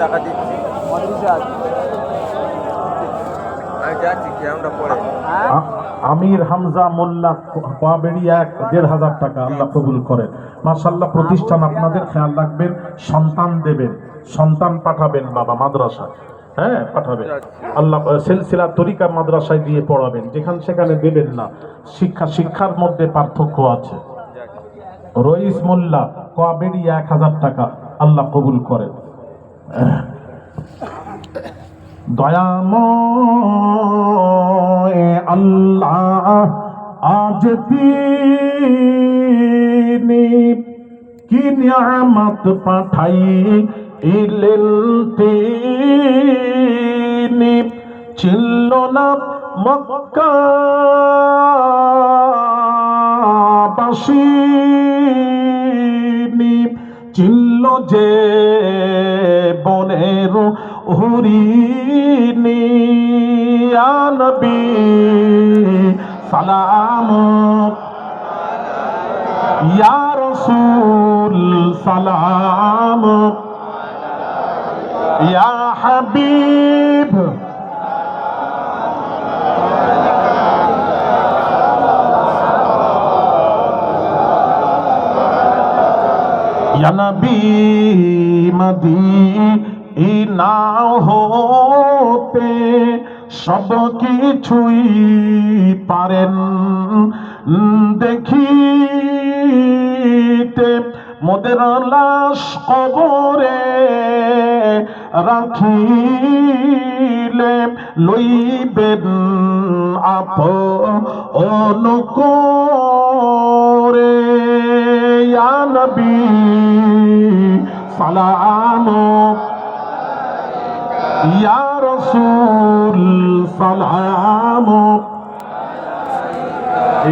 টাকা দিচ্ছি। আমি যাচ্ছি ক্যামটা পরে আমির হামজা মোল্লা কোয়াবেড়ি এক দেড় হাজার টাকা আল্লাহ কবুল করেন মাসাল্লাহ প্রতিষ্ঠান আপনাদের খেয়াল রাখবেন সন্তান দেবেন। সন্তান পাঠাবেন বাবা মাদ্রাসা হ্যাঁ পাঠাবেন। আল্লাহ সিলসিলা তরিকা মাদ্রাসায় দিয়ে পড়াবেন। যেখানে সেখানে দেবেন না। শিক্ষা শিক্ষার মধ্যে পার্থক্য আছে। রইস মোল্লা কোয়াবেড়ি এক হাজার টাকা আল্লাহ কবুল করেন। দয়াময় আল্লাহ আজ তিনি কি নিয়ামত পাঠাই ইলেন তিনি? ছিল না মক্কা বাসিনী চিল্ল যে বনের হরিণী আনবী সালাম। ইয়া রসুল সালাম। ইয়া হাবিব। নবী মদিনা হতে সব কিছুই পারেন। দেখিতে মোদের লাশ কবরে রাখিলে লইবেন আপ অনুকরে সালাম ইয়া রসুল সালাম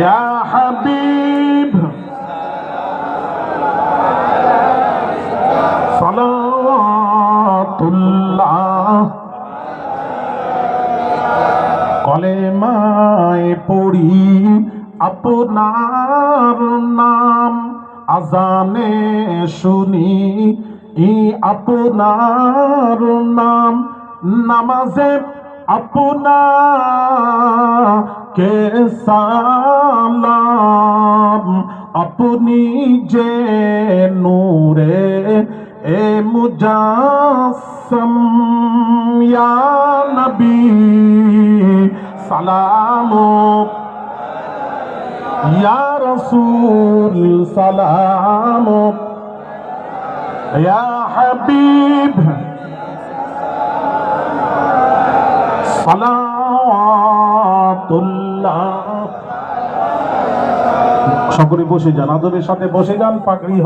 ইয়া হাবিব। সালাতুল্লাহ। কলেমায় পড়ি আপনার নাম আজানে শুনি। আপনার নাম, নামাজে আপনাকে সালাম। আপনি যে নূরে এ মুজাসম, ইয়া নবী, সালাম। ইয়া রসুল, সালাম। ইয়া হাবিব الله. সকলে বসে যান আদরের সাথে বসে যান পাগড়ি